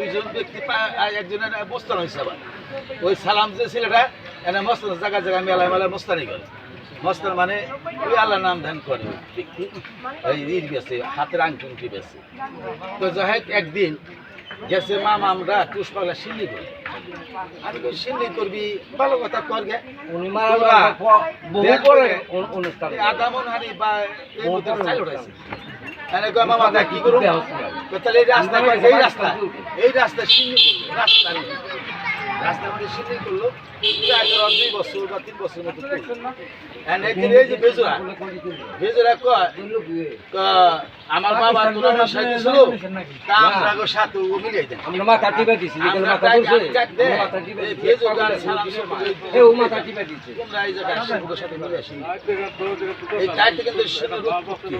দুইজন ব্যক্তি একজনের মোস্তান হয়েছে আবার। ওই সালাম যে ছেলেটা এনে মস্তান জায়গা জায়গা মেলায় মেলায় মোস্তানি করে। মস্তান মানে ওই আল্লাহ নাম ধ্যান করে। ওই হাতের তো যাই একদিন গেছে মামা আমরা পুষ্পালা সিন্নি করি। আমি কই সিন্নি করবি? ভালো কথা কর গে। উনি মারা বহু অন- অনুষ্ঠান আধা হানি বা এই উঠাইছে। এনে কয় মামা দেখ কি করুন তো তাহলে এই রাস্তা কয়, এই রাস্তা এই রাস্তা সিন্নি করল রাস্তা রাস্তার মধ্যে সিন্নি করল দুই বছর বা তিন বছর মতো করল। এই যে বেজুরা বেজুরা কয় ক- আমার বাবা তোরা নেশা দিছিল তা আমরা গো সাথে ও মিলিয়ে দেন আমরা মাথা টিপে দিছি যেখানে মাথা ধরছে ডাক দে, আমরা মাথা টিপে দিছি বেজুরা সালাম সব এ ও মাথা টিপে দিছে তোমরা এই জায়গায় শিবুকের সাথে মিলে আসি এই টাইটে কিন্তু উৎপত্তি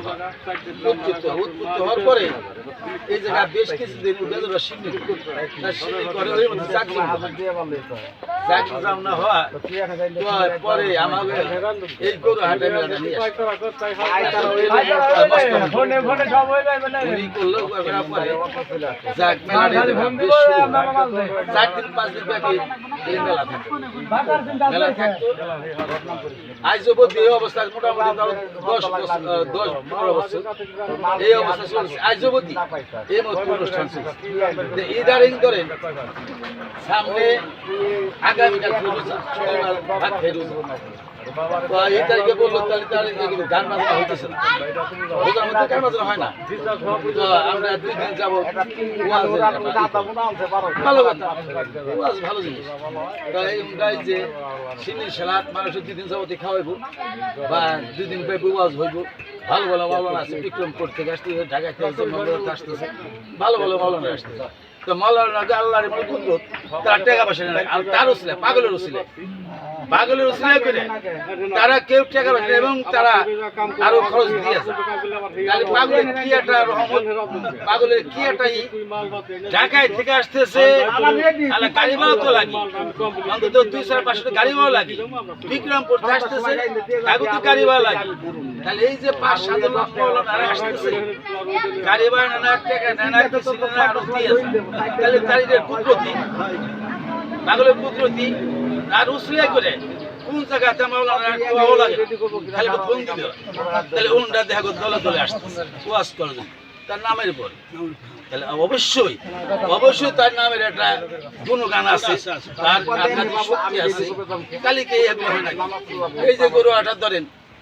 উৎপত্তি উৎপত্তি হওয়ার পরে এই জায়গায় বেশ কিছুদিন বেজরা সিন্নি তার করে ওই মধ্যে চাকরি চাকরি যাও না হওয়া পরে আমাকে এই গরু হাটে নিয়ে আসে আজ অবধি এই অবস্থা মোটামুটি দশ দশ পনেরো বছর। এই অবস্থা চলছে। আজ অবধি এই মতো অনুষ্ঠান চলছে। ইদারিং ধরেন সামনে আগামীকাল রোজা শনিবার ভাত খেয়ে রোজা। তো এই তারিখে বলল তাহলে তাহলে গান বাজনা হইতেছে না। রোজার মধ্যে গান বাজনা হয় না। আমরা দুই দিন যাব। ভালো কথা। ওয়াজ ভালো জিনিস। তাই যে সিন্নি সালাদ মানুষের দুই দিন খাওয়াইবো বা দুই দিন ব্যাপী ওয়াজ হইব। ভালো ভালো মাওলানা আছে বিক্রমপুর থেকে আসতেছে ঢাকা থেকে আসতেছে ভালো ভালো মাওলানা আসতেছে। তো মাওলানা যে আল্লাহর মানে কুদরত, তারা টাকা পয়সা নেয় আর তার উসলে পাগলের উসলে পাগলের উসলে করে, তারা কেউ টাকা পয়সা এবং তারা আরও খরচ দিয়েছে তাহলে পাগলের কি একটা রহমত? পাগলের কি একটা ঢাকায় থেকে আসতেছে আলা গাড়ি তো লাগে। অন্তত দুই চার পাঁচশো গাড়ি ভাড়া লাগে। বিক্রমপুর থেকে আসতেছে তাকে তো গাড়ি ভাড়া লাগে। তাহলে এই যে পাঁচ সাত লক্ষ আসতেছে, গাড়ি ভাড়া নেনা টাকা নেনা কিছু আরও দিয়েছে তাহলে তার কুদরতি কুদরতি আর করে কোন জায়গাতে মাওলানা লাগে? একটু ফোন তাহলে উনটা দেখা গেল দলে আসতেছে জন্য তার নামের পর তাহলে অবশ্যই অবশ্যই তার নামের একটা গুণগান আছে। তার শক্তি আছে। কালিকে এই যে গরু আটা ধরেন